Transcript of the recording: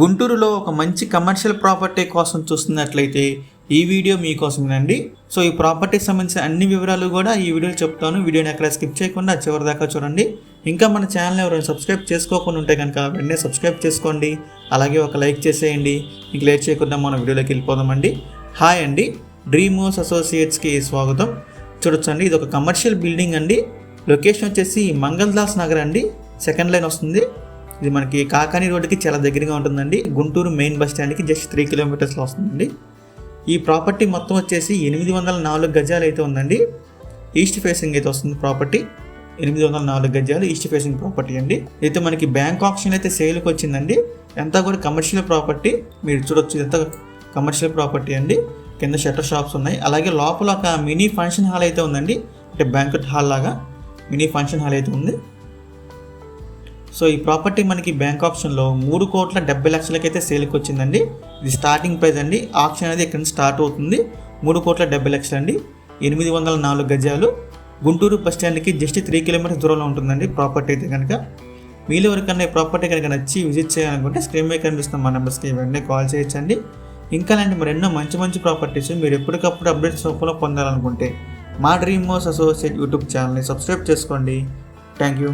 గుంటూరులో ఒక మంచి కమర్షియల్ ప్రాపర్టీ కోసం చూస్తున్నట్లయితే ఈ వీడియో మీకోసమేనండి. సో ఈ ప్రాపర్టీకి సంబంధించిన అన్ని వివరాలు కూడా ఈ వీడియోలో చెప్తాను. వీడియోని ఎక్కడ స్కిప్ చేయకుండా చివరి దాకా చూడండి. ఇంకా మన ఛానల్ ఎవరైనా సబ్స్క్రైబ్ చేసుకోకుండా ఉంటే కనుక వెంటనే సబ్స్క్రైబ్ చేసుకోండి. అలాగే ఒక లైక్ చేసేయండి. ఇంక లేట్ చేయకుండా మన వీడియోలోకి వెళ్ళిపోదామండి. హాయ్ అండి. డ్రీమోస్ అసోసియేట్స్కి స్వాగతం. చూడొచ్చండి. ఇది ఒక కమర్షియల్ బిల్డింగ్ అండి. లొకేషన్ వచ్చేసి మంగళదాస్ నగర్ అండి. సెకండ్ లైన్ వస్తుంది. ఇది మనకి కాకాని రోడ్డుకి చాలా దగ్గరగా ఉంటుందండి. గుంటూరు మెయిన్ బస్ స్టాండ్కి జస్ట్ త్రీ కిలోమీటర్స్లో వస్తుందండి. ఈ ప్రాపర్టీ మొత్తం వచ్చేసి ఎనిమిది వందల నాలుగు గజాలు అయితే ఉందండి. ఈస్ట్ ఫేసింగ్ అయితే వస్తుంది ప్రాపర్టీ. ఎనిమిది వందల నాలుగు గజాలు ఈస్ట్ ఫేసింగ్ ప్రాపర్టీ అండి. అయితే మనకి బ్యాంక్ ఆప్షన్ అయితే సేల్కి వచ్చిందండి. ఎంత కూడా కమర్షియల్ ప్రాపర్టీ మీరు చూడొచ్చు ఎంత కమర్షియల్ ప్రాపర్టీ అండి. కింద షట్టర్ షాప్స్ ఉన్నాయి. అలాగే లోపల ఒక మినీ ఫంక్షన్ హాల్ అయితే ఉందండి. అంటే బ్యాంకెట్ హాల్ లాగా మినీ ఫంక్షన్ హాల్ అయితే ఉంది. సో ఈ ప్రాపర్టీ మనకి బ్యాంక్ ఆప్షన్లో మూడు కోట్ల డెబ్బై లక్షలకైతే సేల్కి వచ్చిందండి ఇది స్టార్టింగ్ ప్రైస్ అండి. ఆప్షన్ అనేది ఇక్కడ నుంచి స్టార్ట్ అవుతుంది? మూడు కోట్ల డెబ్బై లక్షలు అండి ఎనిమిది వందల నాలుగు గజాలు. గుంటూరు బస్ స్టాండ్కి జస్ట్ త్రీ కిలోమీటర్స్ దూరంలో ఉంటుందండి ప్రాపర్టీ అయితే కనుక. మీలో ఎవరికన్నా ఈ ప్రాపర్టీ కనుక నచ్చి విజిట్ చేయాలనుకుంటే స్క్రీన్ మీద కనిపిస్తున్న మా నెంబర్స్కి వెంటనే కాల్ చేయొచ్చండి. ఇంకా లాంటి మరెన్నో మంచి మంచి ప్రాపర్టీస్ మీరు ఎప్పటికప్పుడు అప్డేట్స్ రూపంలో పొందాలనుకుంటే మా డ్రీమ్ మోస్ అసోసియేట్ యూట్యూబ్ ఛానల్ని సబ్స్క్రైబ్ చేసుకోండి. Thank you